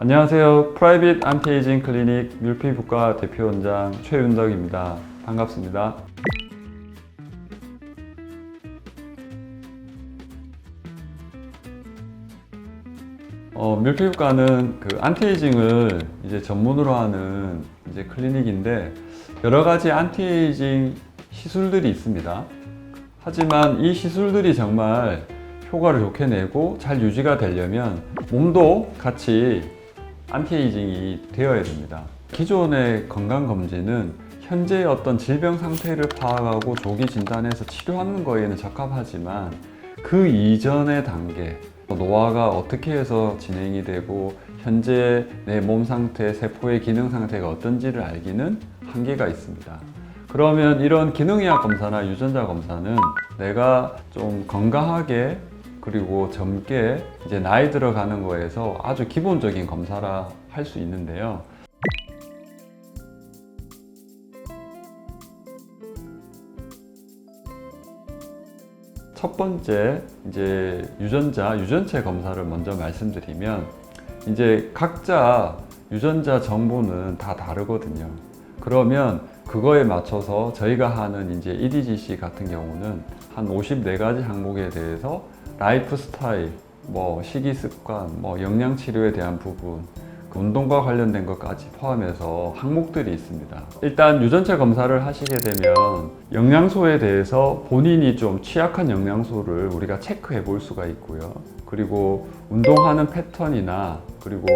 안녕하세요. 프라이빗 안티에이징 클리닉 뮬피부과 대표원장 최윤덕입니다. 반갑습니다. 어, 뮬피부과는 그 안티에이징을 이제 전문으로 하는 이제 클리닉인데 여러 가지 안티에이징 시술들이 있습니다. 하지만 이 시술들이 정말 효과를 좋게 내고 잘 유지가 되려면 몸도 같이 안티에이징이 되어야 됩니다. 기존의 건강검진은 현재의 어떤 질병 상태를 파악하고 조기 진단해서 치료하는 거에는 적합하지만 그 이전의 단계, 노화가 어떻게 해서 진행이 되고 현재 내 몸 상태, 세포의 기능 상태가 어떤지를 알기는 한계가 있습니다. 그러면 이런 기능의학 검사나 유전자 검사는 내가 좀 건강하게 그리고 젊게 이제 나이 들어가는 거에서 아주 기본적인 검사라 할 수 있는데요. 첫 번째 이제 유전자 유전체 검사를 먼저 말씀드리면 이제 각자 유전자 정보는 다 다르거든요. 그러면 그거에 맞춰서 저희가 하는 이제 EDGC 같은 경우는 한 54가지 항목에 대해서 라이프 스타일, 뭐 식이 습관, 뭐 영양 치료에 대한 부분, 그 운동과 관련된 것까지 포함해서 항목들이 있습니다. 일단 유전체 검사를 하시게 되면 영양소에 대해서 본인이 좀 취약한 영양소를 우리가 체크해 볼 수가 있고요. 그리고 운동하는 패턴이나 그리고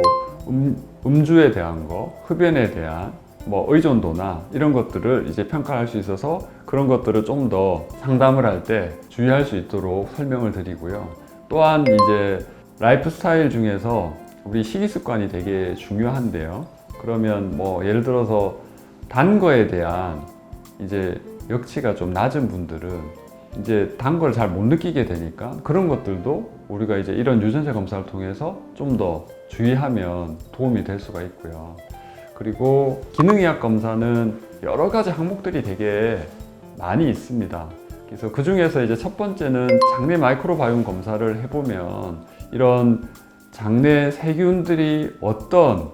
음, 음주에 대한 거, 흡연에 대한 뭐 의존도나 이런 것들을 이제 평가할 수 있어서 그런 것들을 좀 더 상담을 할 때 주의할 수 있도록 설명을 드리고요. 또한 이제 라이프 스타일 중에서 우리 식이 습관이 되게 중요한데요. 그러면 뭐 예를 들어서 단 거에 대한 이제 역치가 좀 낮은 분들은 이제 단 걸 잘 못 느끼게 되니까 그런 것들도 우리가 이제 이런 유전자 검사를 통해서 좀 더 주의하면 도움이 될 수가 있고요. 그리고 기능의학 검사는 여러 가지 항목들이 되게 많이 있습니다. 그래서 그 중에서 이제 첫 번째는 장내 마이크로바이옴 검사를 해보면 이런 장내 세균들이 어떤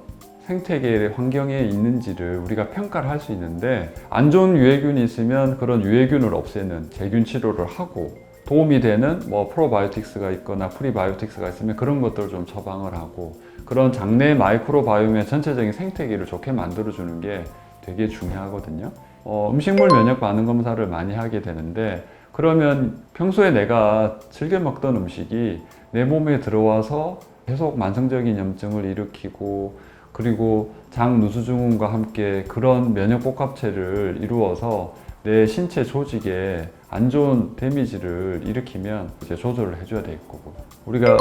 생태계 환경에 있는지를 우리가 평가를 할 수 있는데 안 좋은 유해균이 있으면 그런 유해균을 없애는 제균 치료를 하고 도움이 되는 뭐 프로바이오틱스가 있거나 프리바이오틱스가 있으면 그런 것들을 좀 처방을 하고 그런 장내 마이크로바이옴의 전체적인 생태계를 좋게 만들어주는 게 되게 중요하거든요. 어, 음식물 면역 반응 검사를 많이 하게 되는데 그러면 평소에 내가 즐겨 먹던 음식이 내 몸에 들어와서 계속 만성적인 염증을 일으키고 그리고 장 누수 증후군과 함께 그런 면역 복합체를 이루어서 내 신체 조직에 안 좋은 데미지를 일으키면 이제 조절을 해줘야 될 거고. 우리가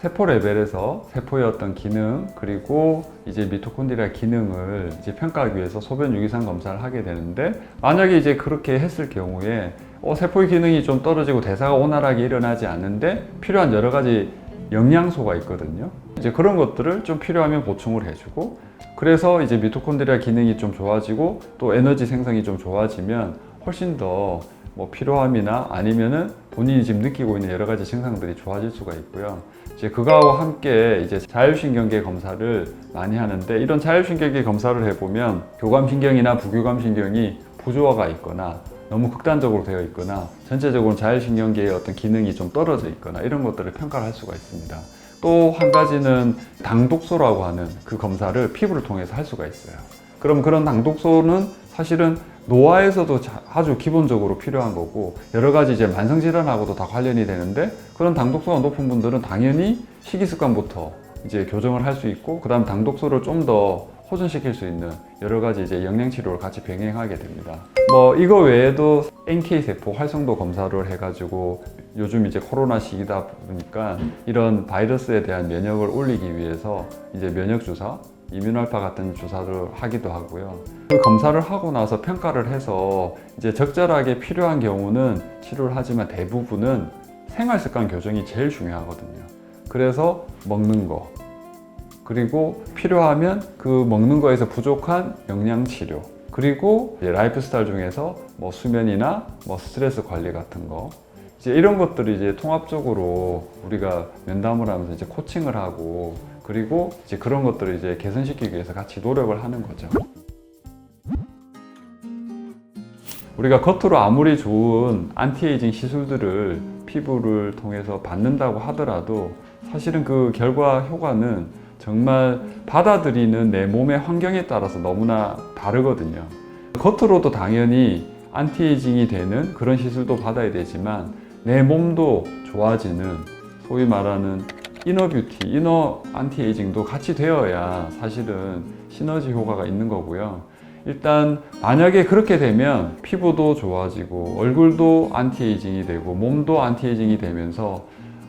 세포 레벨에서 세포의 어떤 기능 그리고 이제 미토콘드리아 기능을 이제 평가하기 위해서 소변 유기산 검사를 하게 되는데 만약에 이제 그렇게 했을 경우에 어, 세포의 기능이 좀 떨어지고 대사가 원활하게 일어나지 않는데 필요한 여러 가지 영양소가 있거든요. 이제 그런 것들을 좀 필요하면 보충을 해주고 그래서 이제 미토콘드리아 기능이 좀 좋아지고 또 에너지 생성이 좀 좋아지면 훨씬 더 뭐 피로함이나 아니면은 본인이 지금 느끼고 있는 여러 가지 증상들이 좋아질 수가 있고요. 이제 그거하고 함께 이제 자율신경계 검사를 많이 하는데 이런 자율신경계 검사를 해보면 교감신경이나 부교감신경이 부조화가 있거나 너무 극단적으로 되어 있거나 전체적으로 자율신경계의 어떤 기능이 좀 떨어져 있거나 이런 것들을 평가를 할 수가 있습니다. 또 한 가지는 당독소라고 하는 그 검사를 피부를 통해서 할 수가 있어요. 그럼 그런 당독소는 사실은 노화에서도 자- 아주 기본적으로 필요한 거고 여러 가지 이제 만성 질환하고도 다 관련이 되는데 그런 당독소가 높은 분들은 당연히 식이 습관부터 이제 교정을 할 수 있고 그다음 당독소를 좀더 호전시킬 수 있는 여러 가지 이제 영양 치료를 같이 병행하게 됩니다. 뭐 이거 외에도 NK 세포 활성도 검사를 해가지고 요즘 이제 코로나 시기다 보니까 이런 바이러스에 대한 면역을 올리기 위해서 이제 면역 주사, 이뮤알파 같은 주사를 하기도 하고요. 그 검사를 하고 나서 평가를 해서 이제 적절하게 필요한 경우는 치료를 하지만 대부분은 생활 습관 교정이 제일 중요하거든요. 그래서 먹는 거, 그리고 필요하면 그 먹는 거에서 부족한 영양 치료 그리고 라이프 스타일 중에서 뭐 수면이나 뭐 스트레스 관리 같은 거 이제 이런 것들이 이제 통합적으로 우리가 면담을 하면서 이제 코칭을 하고 그리고 이제 그런 것들을 이제 개선시키기 위해서 같이 노력을 하는 거죠. 우리가 겉으로 아무리 좋은 안티에이징 시술들을 피부를 통해서 받는다고 하더라도 사실은 그 결과 효과는 정말 받아들이는 내 몸의 환경에 따라서 너무나 다르거든요. 겉으로도 당연히 안티에이징이 되는 그런 시술도 받아야 되지만 내 몸도 좋아지는 소위 말하는 이너 뷰티, 이너 안티에이징도 같이 되어야 사실은 시너지 효과가 있는 거고요. 일단 만약에 그렇게 되면 피부도 좋아지고 얼굴도 안티에이징이 되고 몸도 안티에이징이 되면서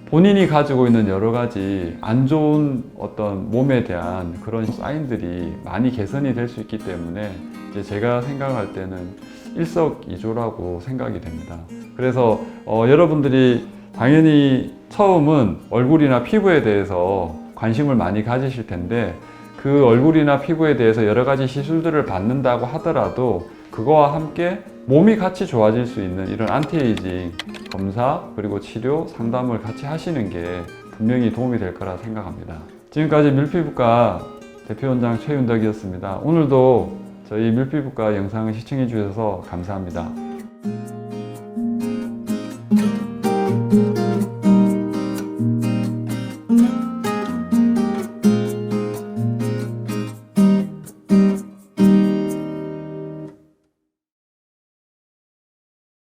본인이 가지고 있는 여러 가지 안 좋은 어떤 몸에 대한 그런 사인들이 많이 개선이 될 수 있기 때문에 이제 제가 생각할 때는 일석이조라고 생각이 됩니다. 그래서 어, 여러분들이 당연히 처음은 얼굴이나 피부에 대해서 관심을 많이 가지실 텐데 그 얼굴이나 피부에 대해서 여러 가지 시술들을 받는다고 하더라도 그거와 함께 몸이 같이 좋아질 수 있는 이런 안티에이징 검사 그리고 치료 상담을 같이 하시는 게 분명히 도움이 될 거라 생각합니다. 지금까지 밀피부과 대표원장 최윤덕이었습니다. 오늘도 저희 밀피부과 영상을 시청해 주셔서 감사합니다.